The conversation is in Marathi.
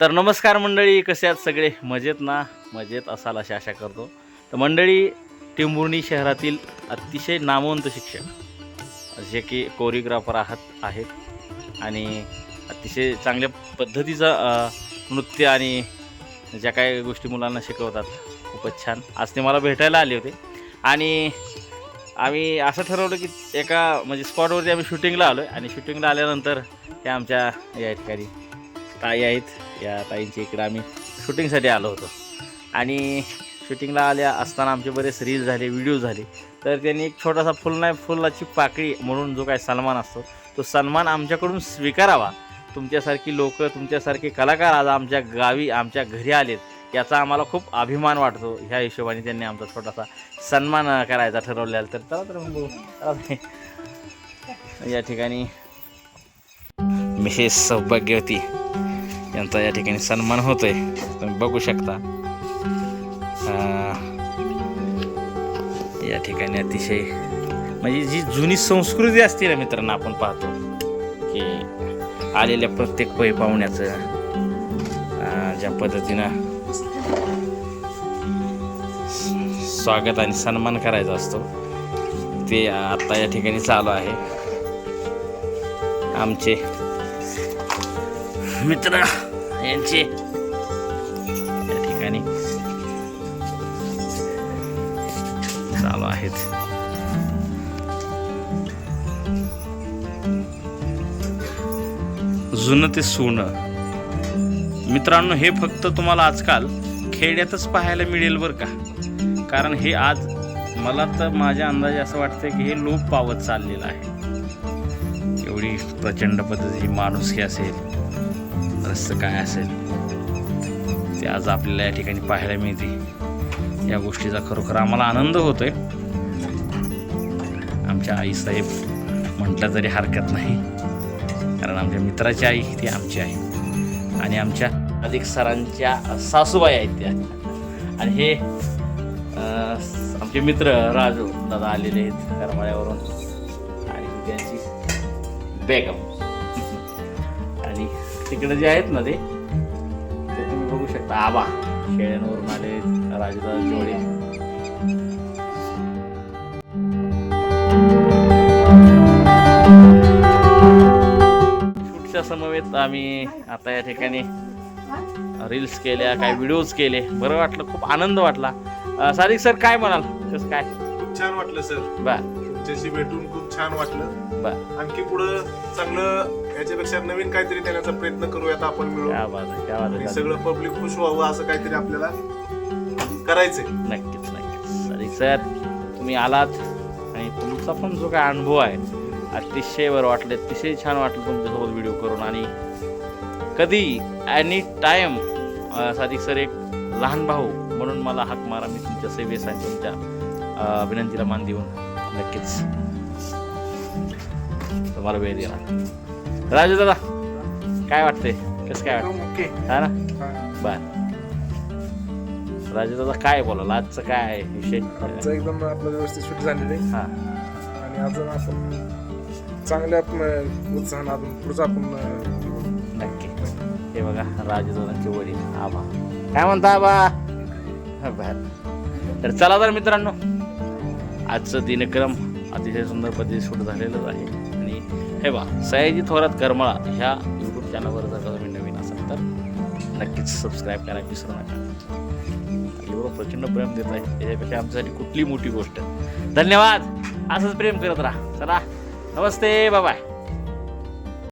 तर नमस्कार मंडळी कसे आहात सगळे? मजेत ना? मजेत असाल अशी आशा करतो. तर मंडळी टिंबुर्णी शहरातील अतिशय नामवंत शिक्षक जे की कोरिओग्राफर आहात आहेत आणि अतिशय चांगल्या पद्धतीचं नृत्य आणि ज्या काही गोष्टी मुलांना शिकवतात खूपच छान. आज ते मला भेटायला आले होते. आणि आम्ही असं ठरवलं की एका म्हणजे स्पॉटवरती आम्ही शूटिंगला आलो आहे आणि शूटिंगला आल्यानंतर त्या आमच्या या ठिकाणी ताई आहेत. या ताईंच्या इकडे आम्ही शूटिंगसाठी आलो होतो. आणि शूटिंगला आल्या असताना आमचे बरेच रील झाले व्हिडिओ झाले. तर त्यांनी एक छोटासा फुल नाही फुलाची पाकळी म्हणून जो काय सन्मान असतो तो सन्मान आमच्याकडून स्वीकारावा. तुमच्यासारखी लोक तुमच्यासारखे कलाकार आज आमच्या गावी आमच्या घरी आलेत याचा आम्हाला खूप अभिमान वाटतो. ह्या हिशोबाने त्यांनी आमचा छोटासा सन्मान करायचा ठरवलेला तर चला तर मग. या ठिकाणी मिसेस सौभाग्यवती यांचा या ठिकाणी सन्मान होतोय. तुम्ही बघू शकता. या ठिकाणी अतिशय म्हणजे जी जुनी संस्कृती असते ना मित्रांनो आपण पाहतो की आलेल्या प्रत्येक पै पाहुण्याचं ज्या पद्धतीनं स्वागत आणि सन्मान करायचा असतो ते आत्ता या ठिकाणी चालू आहे. आमचे मित्र यांचे. या ठिकाणी. चालू आहेत. जुनं ते सोनं. मित्रांनो हे फक्त तुम्हाला आजकाल खेड्यातच पाहायला मिळेल बरं का. कारण हे आज मला तर माझ्या अंदाजे असं वाटतं की हे लोप पावत चाललेलं आहे. एवढी प्रचंड पद्धतीची माणुसकी असेल. रहस्य काय असेल? ते आज आपल्याला या ठिकाणी पाहायला मिळते. या गोष्टीचा खरोखर आम्हाला आनंद होतो आहे आमच्या आईसाहेब म्हटलं तरी हरकत नाही. कारण आमच्या मित्राची आई ती आमची आहे. आणि आमच्या अधिक सरांच्या सासूबाई आहेत त्या. आणि हे आमचे मित्र राजू दादा आलेले आहेत करमाळ्यावरून आणि त्यांची बेगम. तिकडे जे आहेत ना ते तुम्ही बघू शकता. आबा खेड्यांवरून आले राजूदादा जोडे. शूटच्या समवेत आम्ही आता या ठिकाणी रील्स केल्या काय व्हिडिओज केले. बरं वाटलं खूप आनंद वाटला. अं, सादिक सर काय म्हणाल? कसं काय? खूप छान वाटलं सर बर. तुमच्याशी भेटून खूप छान वाटलं. बर. आणखी पुढं चांगलं याच्यापेक्षा नवीन काहीतरी देण्याचा प्रयत्न करूयात आपण मिळून. क्या बात आहे क्या बात आणि आहे सगळं पब्लिक खुश व्हावं असं काहीतरी आपल्याला करायचंय. नक्कीच नक्कीच. सर तुम्ही आलात आणि तुमचा पण जो काय अनुभव आहे अतिशय बरं वाटलं अतिशय छान वाटलं तुमच्यासोबत व्हिडिओ करून. आणि कधी ॲनी टाईम सादिक सर एक लहान भाऊ म्हणून मला हाक मारा मी तुमच्या सेवेस आणि तुमच्या विनंतीला मान देऊन. नक्कीच. तुम्हाला वेळ देणार राजू दादा काय वाटते कसं काय वाटतं ओके. हा ना? बर. राजू दादा काय बोलाल? आजचं काय विषय? आमचं एकदम आपलं व्यवस्थित शूट झालेलं आहे. हा. आणि अजून आपण चांगल्या उत्साहानं अजून पुढचं आपण. नक्की. हे बघा राजदादांचे वडील आबा. काय म्हणता आबा? बर. तर चला तर मित्रांनो आजचं दिनक्रम अतिशय सुंदर पद्धतीने शूट झालेलंच आहे. आणि हे बा सयाजी थोरात करमळा ह्या यूट्यूब चॅनलवर जर का तुम्ही नवीन असाल तर नक्कीच सबस्क्राईब करायला विसरू नका. एवढं प्रचंड प्रेम देत आहे त्याच्यापेक्षा आमच्यासाठी कुठली मोठी गोष्ट. धन्यवाद. असंच प्रेम करत राहा. चला नमस्ते बाय